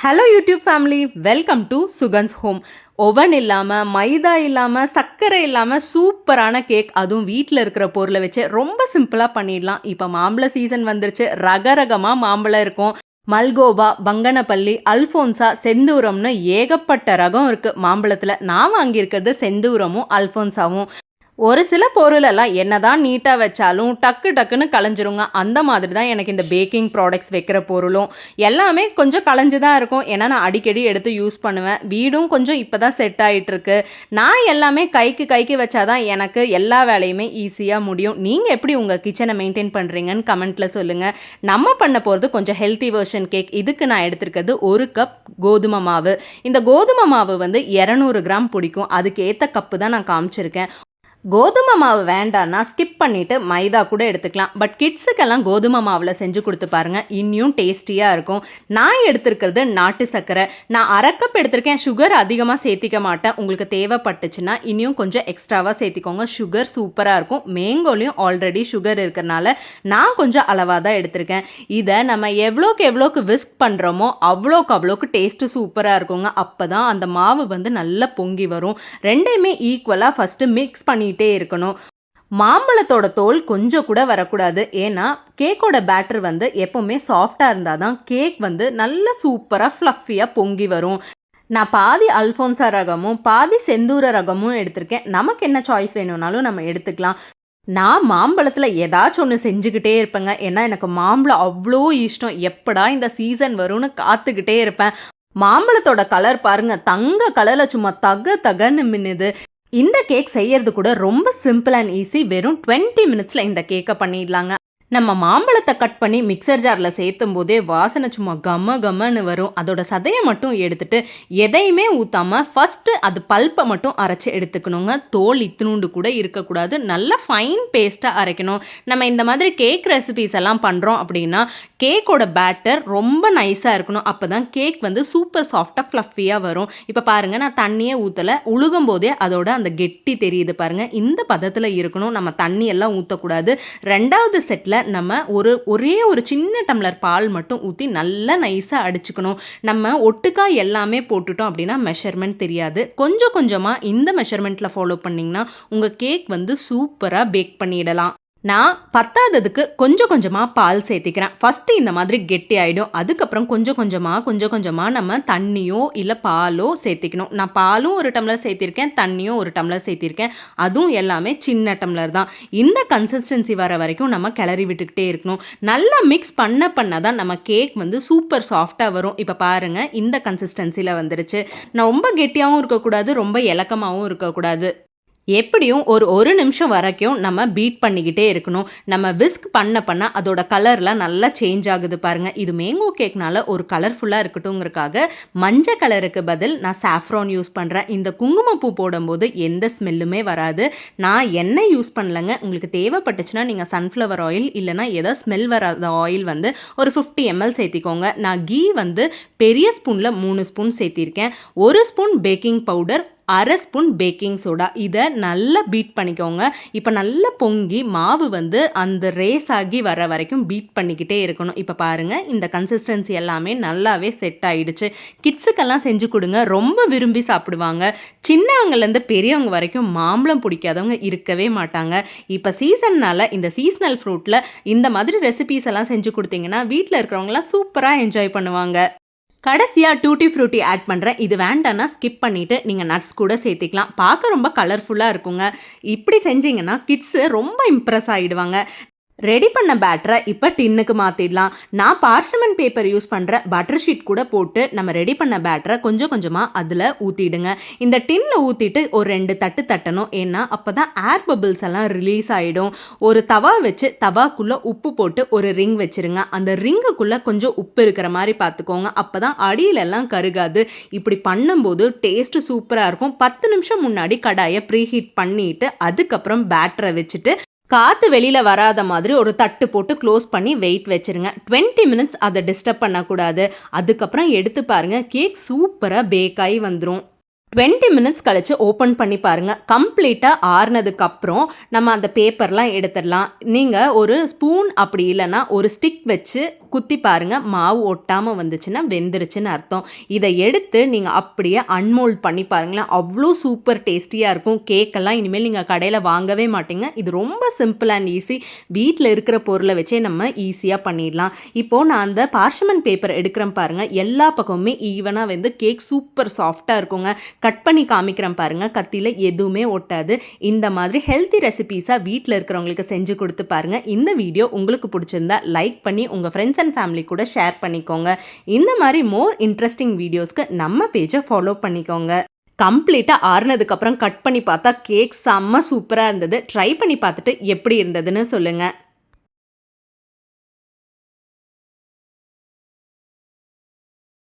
Hello YouTube family welcome to Sugan's home oven இல்லாமல் மைதா இல்லாமல் சர்க்கரை இல்லாமல் சூப்பரான கேக் அதுவும் வீட்டில் இருக்கிற பொருளை வச்சு ரொம்ப சிம்பிளாக பண்ணிடலாம். இப்போ மாம்பழ சீசன் வந்துருச்சு. ரக ரகமாக மாம்பழம் இருக்கும். மல்கோவா பங்கனப்பள்ளி அல்ஃபோன்ஸா செந்தூரம்னு ஏகப்பட்ட ரகம் இருக்குது மாம்பழத்தில் நான் வாங்கியிருக்கிறது செந்தூரமும் அல்ஃபோன்ஸாவும் ஒரு சில பொருளெல்லாம் என்ன தான் நீட்டாக வச்சாலும் டக்கு டக்குன்னு கலைஞ்சிருங்க. அந்த மாதிரி தான் எனக்கு இந்த பேக்கிங் ப்ராடக்ட்ஸ் வைக்கிற பொருளும். எல்லாமே கொஞ்சம் கலைஞ்சு தான் இருக்கும். ஏன்னா நான் அடிக்கடி எடுத்து யூஸ் பண்ணுவேன். வீடும் கொஞ்சம் இப்போ தான் செட் ஆகிட்டுருக்கு நான் எல்லாமே கைக்கு கைக்கு வச்சாதான் எனக்கு எல்லா வேலையுமே ஈஸியாக முடியும். நீங்கள் எப்படி உங்கள் கிச்சனை மெயின்டைன் பண்ணுறீங்கன்னு கமெண்ட்டில் சொல்லுங்கள் நம்ம பண்ண போகிறது கொஞ்சம் ஹெல்த்தி வெர்ஷன் கேக் இதுக்கு நான் எடுத்திருக்கிறது ஒரு கப் கோதுமை மாவு. இந்த கோதுமை மாவு வந்து இரநூறு கிராம் பிடிக்கும். அதுக்கு ஏற்ற கப்பு தான் நான் காமிச்சிருக்கேன். கோதுமை மாவு வேண்டான்னா ஸ்கிப் பண்ணிவிட்டு மைதா கூட எடுத்துக்கலாம். பட் கிட்ஸுக்கெல்லாம் கோதுமை மாவில் செஞ்சு கொடுத்து பாருங்கள் இன்னும் டேஸ்டியாக இருக்கும். நான் எடுத்திருக்கிறது நாட்டு சர்க்கரை. நான் அரைக்கப் எடுத்திருக்கேன். சுகர் அதிகமாக சேர்த்திக்க மாட்டேன். உங்களுக்கு தேவைப்பட்டுச்சுன்னா இன்னும் கொஞ்சம் எக்ஸ்ட்ராவாக சேர்த்திக்கோங்க. சுகர் சூப்பராக இருக்கும். மேங்கோலையும் ஆல்ரெடி சுகர் இருக்கிறனால நான் கொஞ்சம் அளவாக தான் எடுத்திருக்கேன். இதை நம்ம எவ்வளோக்கு எவ்வளோக்கு விஸ்க் பண்ணுறோமோ அவ்வளோக்கு அவ்வளோக்கு டேஸ்ட்டு சூப்பராக இருக்குங்க. அப்போ தான் அந்த மாவு வந்து நல்லா பொங்கி வரும். ரெண்டையுமே ஈக்குவலாக ஃபஸ்ட்டு மிக்ஸ் பண்ணி பண்ணிகிட்டே இருக்கணும். மாம்பழத்தோட தோல் கொஞ்சம் கூட வரக்கூடாது. ஏன்னா கேக்கோட பேட்டர் வந்து எப்போவுமே சாஃப்டாக இருந்தால் தான் கேக் வந்து நல்ல சூப்பராக ஃப்ளஃபியாக பொங்கி வரும். நான் பாதி அல்ஃபோன்சா ரகமும் பாதி செந்தூர ரகமும் எடுத்திருக்கேன். நமக்கு என்ன சாய்ஸ் வேணும்னாலும் நம்ம எடுத்துக்கலாம். நான் மாம்பழத்தில் ஏதாச்சும் ஒன்று செஞ்சுக்கிட்டே இருப்பேங்க. ஏன்னா எனக்கு மாம்பழம் அவ்வளோ இஷ்டம். எப்படா இந்த சீசன் வரும்னு காத்துக்கிட்டே இருப்பேன். மாம்பழத்தோட கலர் பாருங்க. தங்க கலரில் சும்மா தக தகன்னு மின்னுது. இந்த கேக் செய்யறது கூட ரொம்ப சிம்பிள் அண்ட் ஈஸி வெறும் டுவெண்ட்டி மினிட்ஸில் இந்த கேக்கை பண்ணிடலாங்க. நம்ம மாம்பழத்தை கட் பண்ணி மிக்சர் ஜாரில் சேர்த்தும் போதே வாசனை சும்மா கம கமன்னு வரும். அதோட சதையை மட்டும் எடுத்துட்டு எதையுமே ஊற்றாமல் ஃபஸ்ட்டு அது பல்ப்பை மட்டும் அரைச்சி எடுத்துக்கணுங்க. தோல் இத்தினூண்டு கூட இருக்கக்கூடாது. நல்ல ஃபைன் பேஸ்ட்டாக அரைக்கணும். நம்ம இந்த மாதிரி கேக் ரெசிபிஸ் எல்லாம் பண்ணுறோம் அப்படின்னா கேக்கோட பேட்டர் ரொம்ப நைஸாக இருக்கணும். அப்போ தான் கேக் வந்து சூப்பர் சாஃப்டாக ஃப்ளஃபியாக வரும். இப்போ பாருங்கள் நான் தண்ணியே ஊற்றலை உழுகும் போதே அதோட அந்த கெட்டி தெரியுது பாருங்கள் இந்த பதத்தில் இருக்கணும். நம்ம தண்ணி எல்லாம் ஊற்றக்கூடாது ரெண்டாவது செட்டில் நம்ம ஒரு ஒரே ஒரு சின்ன டம்ளர் பால் மட்டும் ஊற்றி நல்லா நைஸாக அடிச்சுக்கணும். நம்ம ஒட்டுக்காய் எல்லாமே போட்டுட்டோம் அப்படின்னா மெஷர்மெண்ட் தெரியாது. கொஞ்சம் கொஞ்சமாக இந்த மெஷர்மெண்ட்டில் ஃபாலோ பண்ணிங்கன்னா உங்கள் கேக் வந்து சூப்பராக பேக் பண்ணிடலாம். நான் பத்தாததுக்கு கொஞ்சம் கொஞ்சமாக பால் சேர்த்திக்கிறேன். ஃபஸ்ட்டு இந்த மாதிரி கெட்டி ஆகிடும் அதுக்கப்புறம் கொஞ்சம் கொஞ்சமாக கொஞ்சம் கொஞ்சமாக நம்ம தண்ணியோ இல்லை பாலோ சேர்த்திக்கணும். நான் பாலும் ஒரு டம்ளர் சேர்த்திருக்கேன் தண்ணியும் ஒரு டம்ளர் சேர்த்திருக்கேன். அதுவும் எல்லாமே சின்ன டம்ளர் தான். இந்த கன்சிஸ்டன்சி வர வரைக்கும் நம்ம கிளறி விட்டுக்கிட்டே இருக்கணும். நல்லா மிக்ஸ் பண்ண பண்ண தான் நம்ம கேக் வந்து சூப்பர் சாஃப்டாக வரும். இப்போ பாருங்கள் இந்த கன்சிஸ்டன்சியில் வந்துருச்சு. நான் ரொம்ப கெட்டியாகவும் இருக்கக்கூடாது ரொம்ப இலக்கமாகவும் இருக்கக்கூடாது. எப்படியும் ஒரு ஒரு நிமிஷம் வரைக்கும் நம்ம பீட் பண்ணிக்கிட்டே இருக்கணும். நம்ம விஸ்க் பண்ண பண்ண அதோட கலர்லாம் நல்லா சேஞ்ச் ஆகுது பாருங்கள் இது மேங்கோ கேக்னால ஒரு கலர்ஃபுல்லாக இருக்கட்டும்ங்கிறக்காக மஞ்சள் கலருக்கு பதில் நான் சாஃப்ரான் யூஸ் பண்ணுறேன் இந்த குங்குமப்பூ போடும்போது எந்த ஸ்மெல்லுமே வராது. நான் எண்ணெய் யூஸ் பண்ணலங்க. உங்களுக்கு தேவைப்பட்டுச்சுன்னா நீங்கள் சன்ஃப்ளவர் ஆயில் இல்லைனா ஏதோ ஸ்மெல் வராத ஆயில் வந்து ஒரு ஃபிஃப்டி எம்எல் சேர்த்திக்கோங்க. நான் கீ வந்து பெரிய ஸ்பூனில் மூணு ஸ்பூன் சேர்த்திருக்கேன். ஒரு ஸ்பூன் பேக்கிங் பவுடர் அரை ஸ்பூன் பேக்கிங் சோடா. இதை நல்லா பீட் பண்ணிக்கோங்க. இப்போ நல்லா பொங்கி மாவு வந்து அந்த ரேஸ் ஆகி வர வரைக்கும் பீட் பண்ணிக்கிட்டே இருக்கணும். இப்போ பாருங்கள் இந்த கன்சிஸ்டன்சி எல்லாமே நல்லாவே செட் ஆகிடுச்சு கிட்ஸுக்கெல்லாம் செஞ்சு கொடுங்க. ரொம்ப விரும்பி சாப்பிடுவாங்க. சின்னவங்கலேருந்து பெரியவங்க வரைக்கும் மாம்பழம் பிடிக்காதவங்க இருக்கவே மாட்டாங்க. இப்போ சீசன்னால் இந்த சீசனல் ஃப்ரூட்டில் இந்த மாதிரி ரெசிபீஸ் எல்லாம் செஞ்சு கொடுத்தீங்கன்னா வீட்டில் இருக்கிறவங்களாம் சூப்பராக என்ஜாய் பண்ணுவாங்க. கடைசியாக டூட்டி ஃப்ரூட்டி ஆட் பண்ணுறேன் இது வேண்டான்னா ஸ்கிப் பண்ணிவிட்டு நீங்கள் நட்ஸ் கூட சேர்த்திக்கலாம். பார்க்க ரொம்ப கலர்ஃபுல்லாக இருக்குங்க. இப்படி செஞ்சீங்கன்னா கிட்ஸு ரொம்ப இம்ப்ரெஸ் ஆகிடுவாங்க ரெடி பண்ண பேட்டரை இப்போ டின்னுக்கு மாற்றிடலாம் நான் பார்ச்சமெண்ட் பேப்பர் யூஸ் பண்ணுற பட்டர் ஷீட் கூட போட்டு நம்ம ரெடி பண்ண பேட்டரை கொஞ்சம் கொஞ்சமாக அதில் ஊற்றிடுங்க இந்த டின்னில் ஊற்றிட்டு ஒரு ரெண்டு தட்டு தட்டணும். ஏன்னா அப்போ தான் ஏர் பபிள்ஸ் எல்லாம் ரிலீஸ் ஆகிடும் ஒரு தவா வச்சு தவாக்குள்ளே உப்பு போட்டு ஒரு ரிங் வச்சுருங்க. அந்த ரிங்குக்குள்ளே கொஞ்சம் உப்பு இருக்கிற மாதிரி பார்த்துக்கோங்க அப்போ தான் அடியிலெல்லாம் கருகாது. இப்படி பண்ணும்போது டேஸ்ட்டு சூப்பராக இருக்கும். பத்து நிமிஷம் முன்னாடி கடாயை ப்ரீஹீட் பண்ணிவிட்டு அதுக்கப்புறம் பேட்டரை வச்சுட்டு காற்று வெளியில் வராத மாதிரி ஒரு தட்டு போட்டு க்ளோஸ் பண்ணி வெயிட் வச்சுருங்க. டுவெண்ட்டி மினிட்ஸ் அதை டிஸ்டர்ப் பண்ணக்கூடாது. அதுக்கப்புறம் எடுத்து பாருங்கள் கேக் சூப்பராக பேக் ஆகி வந்துடும் டுவெண்ட்டி மினிட்ஸ் கழித்து ஓப்பன் பண்ணி பாருங்கள் கம்ப்ளீட்டாக ஆறுனதுக்கப்புறம் நம்ம அந்த பேப்பர்லாம் எடுத்துடலாம். நீங்கள் ஒரு ஸ்பூன் அப்படி இல்லைன்னா ஒரு ஸ்டிக் வச்சு குத்தி பாருங்கள் மாவு ஒட்டாமல் வந்துச்சுன்னா வெந்துருச்சுன்னு அர்த்தம். இதை எடுத்து நீங்கள் அப்படியே அன்மோல்ட் பண்ணி பாருங்களேன். அவ்வளோ சூப்பர் டேஸ்டியாக இருக்கும். கேக்கெல்லாம் இனிமேல் நீங்கள் கடையில் வாங்கவே மாட்டீங்க. இது ரொம்ப சிம்பிள் அண்ட் ஈஸி வீட்டில் இருக்கிற பொருளை வச்சே நம்ம ஈஸியாக பண்ணிடலாம். இப்போது நான் அந்த பார்ஷமன் பேப்பர் எடுக்கிறேன் பாருங்கள் எல்லா பக்கமுமே ஈவனாக வந்து கேக் சூப்பர் சாஃப்டாக இருக்குங்க. கட் பண்ணி காமிக்கிறேன் பாருங்கள் கத்தியில் எதுவுமே ஒட்டாது. இந்த மாதிரி ஹெல்த்தி ரெசிபீஸாக வீட்டில் இருக்கிறவங்களுக்கு செஞ்சு கொடுத்து பாருங்கள் இந்த வீடியோ உங்களுக்கு பிடிச்சிருந்தா லைக் பண்ணி உங்கள் ஃப்ரெண்ட்ஸ் அண்ட் ஃபேமிலி கூட ஷேர் பண்ணிக்கோங்க. இந்த மாதிரி மோர் இன்ட்ரெஸ்டிங் வீடியோஸ்க்கு நம்ம பேஜை ஃபாலோ பண்ணிக்கோங்க. கம்ப்ளீட்டாக ஆறுனதுக்கப்புறம் கட் பண்ணி பார்த்தா கேக் செம்ம சூப்பராக இருந்தது. ட்ரை பண்ணி பார்த்துட்டு எப்படி இருந்ததுன்னு சொல்லுங்கள்